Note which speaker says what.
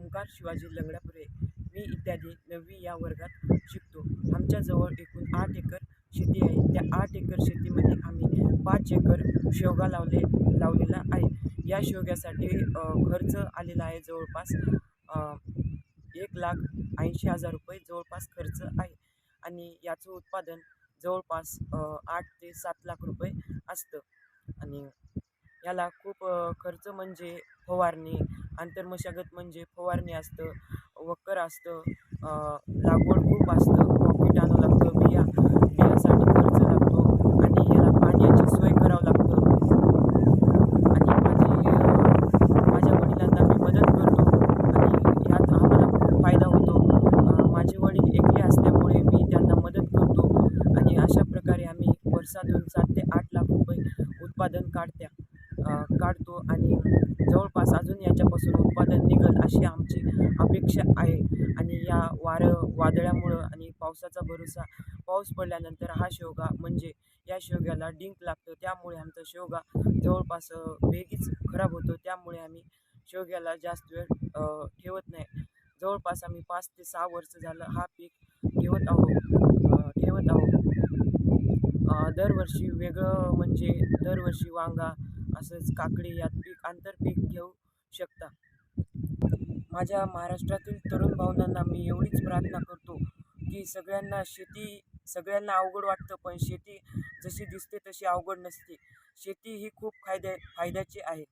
Speaker 1: ओंकार शिवाजी लंगडापुरे मी इत्यादी नववी या वर्गात शिकतो. आमच्याजवळ एकूण आठ एकर शेती आहे. त्या आठ एकर शेतीमध्ये आम्ही पाच एकर शेवगा लावले लावलेला आहे. या शेवग्यासाठी खर्च आलेला आहे जवळपास एक लाख ऐंशी हजार रुपये जवळपास खर्च आहे. आणि याचं उत्पादन जवळपास आठ ते सात लाख रुपये असतं. आणि याला खूप खर्च म्हणजे फवारणी आंतरमशागत म्हणजे फवारणी असतं वक्कर असतं लागवड खूप असतं पॉकेट आणावं लागतं बिया बियासाठी खर्च लागतो आणि याला पाण्याची सोय करावं लागतं. आणि माझी माझ्या वडिलांना मी मदत करतो आणि ह्यात आम्हाला खूप फायदा होतो. माझे वडील एकले असल्यामुळे मी त्यांना मदत करतो आणि अशा प्रकारे आम्ही वर्षातून सात ते आठ लाख रुपये उत्पादन काढत्या. अशी आमची अपेक्षा आहे. आणि या वारं वादळामुळं आणि पावसाचा भरोसा पाऊस पडल्यानंतर हा शेवगा म्हणजे या शेवग्याला डिंक लागतो. त्यामुळे आमचा शेवगा जवळपास अ, बेगीच खराब होतो. त्यामुळे आम्ही शेवग्याला जास्त वेळ ठेवत नाही. जवळपास आम्ही पाच ते सहा वर्ष झालं हा पीक ठेवत आहोत ठेवत आहोत. दरवर्षी वेगळं म्हणजे दरवर्षी वांगा असंच काकडी यात पीक आंतरपीक घेऊ शकता. माझ्या महाराष्ट्रातील तरुण भावनांना मी एवढीच प्रार्थना करतो की सगळ्यांना शेती सगळ्यांना अवघड वाटतं पण शेती जशी दिसते तशी अवघड नसते. शेती ही खूप फायद्या फायद्याची आहे.